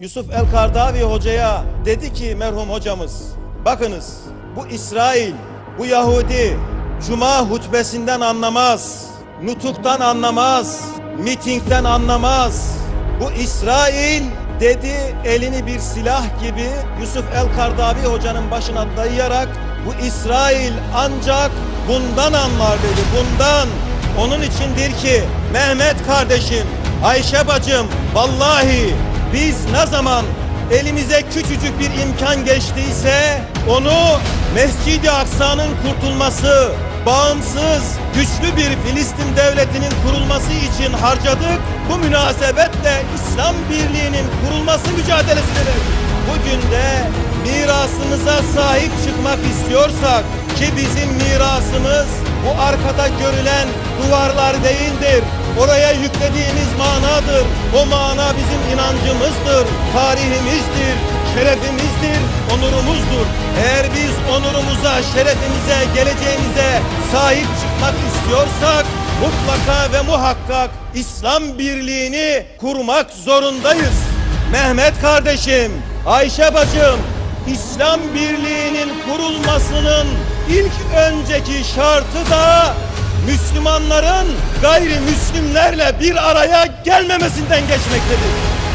Yusuf El-Kardavi hocaya dedi ki merhum hocamız bakınız bu İsrail, bu Yahudi Cuma hutbesinden anlamaz, nutuktan anlamaz, mitingden anlamaz. Bu İsrail dedi elini bir silah gibi Yusuf El-Kardavi hocanın başına dayayarak bu İsrail ancak bundan anlar dedi bundan. Onun içindir ki Mehmet kardeşim, Ayşe bacım vallahi biz ne zaman elimize küçücük bir imkan geçtiyse onu Mescid-i Aksa'nın kurtulması, bağımsız, güçlü bir Filistin devletinin kurulması için harcadık. Bu münasebetle İslam Birliği'nin kurulması mücadelesini verdik. Bugün de mirasımıza sahip çıkmak istiyorsak ki bizim mirasımız bu arkada görülen duvarlar değildir. Oraya yüklediğimiz manadır. O mana bizim inancımızdır, tarihimizdir, şerefimizdir, onurumuzdur. Eğer biz onurumuza, şerefimize, geleceğimize sahip çıkmak istiyorsak mutlaka ve muhakkak İslam birliğini kurmak zorundayız. Mehmet kardeşim, Ayşe bacım, İslam birliğinin kurulmasının ilk önceki şartı da Müslümanların gayrimüslimlerle bir araya gelmemesinden geçmektedir.